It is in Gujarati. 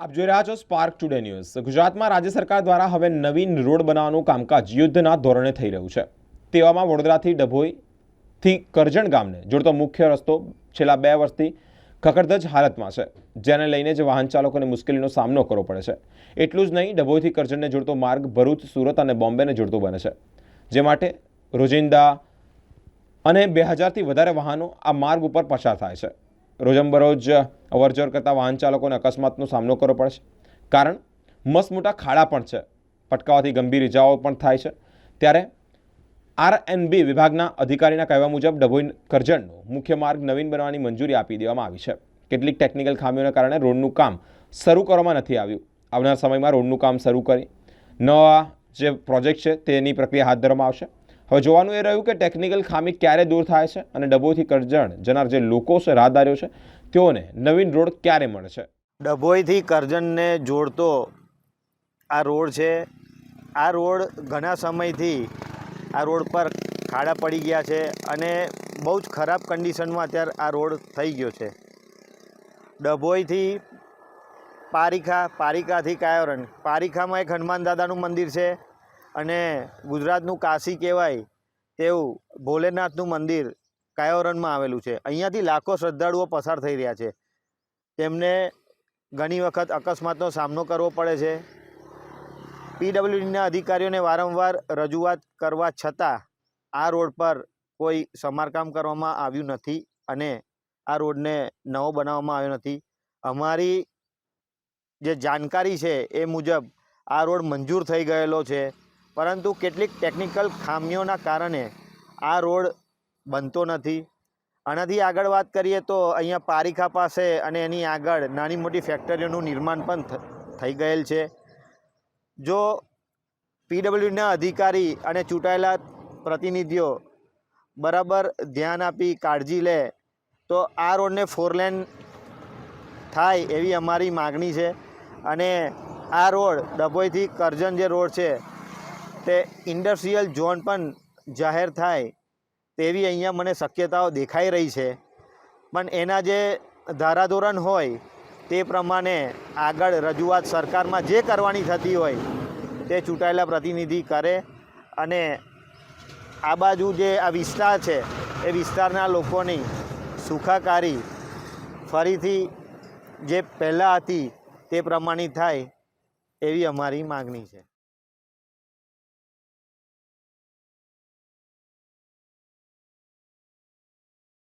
આપ જોઈ રહ્યા છો સ્પાર્ક ટુડે ન્યૂઝ ગુજરાતમાં રાજ્ય સરકાર દ્વારા હવે નવીન રોડ બનાવવાનું કામકાજ યુદ્ધના ધોરણે થઈ રહ્યું છે. તેવામાં વડોદરાથી ડભોઈથી કરજણ ગામને જોડતો મુખ્ય રસ્તો છેલ્લા બે વર્ષથી ખખડધજ હાલતમાં છે, જેને લઈને જ વાહન ચાલકોને મુશ્કેલીનો સામનો કરવો પડે છે. એટલું જ નહીં, ડભોઈથી કરજણને જોડતો માર્ગ ભરૂચ, સુરત અને બોમ્બેને જોડતો બને છે. જે માટે રોજિંદા અને બે હજારથી વધારે વાહનો આ માર્ગ ઉપર પસાર થાય છે. રોજમબરોજ અવરજવર કરતા વાહન ચાલકોને અકસ્માતનો સામનો કરવો પડશે કારણ મસ્ત ખાડા પણ છે. પટકાવાથી ગંભીર ઇજાઓ પણ થાય છે. ત્યારે આર એન બી વિભાગના અધિકારીના કહેવા મુજબ ડભોઈ કરજણનો મુખ્ય માર્ગ નવીન બનવાની મંજૂરી આપી દેવામાં આવી છે. કેટલીક ટેકનિકલ ખામીઓના કારણે રોડનું કામ શરૂ કરવામાં નથી આવ્યું. આવનાર સમયમાં રોડનું કામ શરૂ કરી નવા જે પ્રોજેક્ટ છે તેની પ્રક્રિયા હાથ ધરવામાં આવશે. હવે જોવાનું એ રહ્યું કે ટેકનિકલ ખામી ક્યારે દૂર થાય છે અને ડભોઈથી કરજણ જનાર જે લોકો છે, રાહદારીઓ છે, તેઓને નવીન રોડ ક્યારે મળશે ડભોઈથી કરજણને જોડતો આ રોડ છે. આ રોડ ઘણા સમયથી આ રોડ પર ખાડા પડી ગયા છે અને બહુ જ ખરાબ કન્ડિશનમાં અત્યારે આ રોડ થઈ ગયો છે. ડભોઈથી પારીખા પારિકાથી કાયોરન. પારીખામાં એક હનુમાન દાદાનું મંદિર છે. અને ગુજરાતનું કાશી કહેવાય તેવું ભોલેનાથનું મંદિર કાયોરનમાં આવેલું છે. અહીંયાથી લાખો શ્રદ્ધાળુઓ પસાર થઈ રહ્યા છે. તેમને ઘણી વખત અકસ્માતનો સામનો કરવો પડે છે. પીડબ્લ્યુડીના અધિકારીઓને વારંવાર રજૂઆત કરવા છતાં આ રોડ પર કોઈ સમારકામ કરવામાં આવ્યું નથી અને આ રોડને નવો બનાવવામાં આવ્યો નથી. અમારી જે જાણકારી છે એ મુજબ આ રોડ મંજૂર થઈ ગયેલો છે. પરંતુ કેટલીક ટેકનિકલ ખામીઓના કારણે આ રોડ બનતો નથી. આનાથી આગળ વાત કરીએ તો અહીંયા પારીખા પાસે અને એની આગળ નાની મોટી ફેક્ટરીઓનું નિર્માણ પણ થઈ ગયેલ છે. જો પીડબ્લ્યુડીના અધિકારી અને ચૂંટાયેલા પ્રતિનિધિઓ બરાબર ધ્યાન આપી કાળજી લે, તો આ રોડને ફોર લેન થાય એવી અમારી માગણી છે. અને આ રોડ ડભોઈથી કરજણ જે રોડ છે તે ઇન્ડસ્ટ્રીયલ ઝોન પણ જાહેર થાય તેવી અહીંયા મને શક્યતાઓ દેખાઈ રહી છે. પણ એના જે ધારાધોરણ હોય તે પ્રમાણે આગળ રજૂઆત સરકારમાં જે કરવાની થતી હોય તે ચૂંટાયેલા પ્રતિનિધિ કરે અને આ બાજુ જે આ વિસ્તાર છે એ વિસ્તારના લોકોની સુખાકારી ફરીથી જે પહેલાં હતી તે પ્રમાણે થાય એવી અમારી માગણી છે.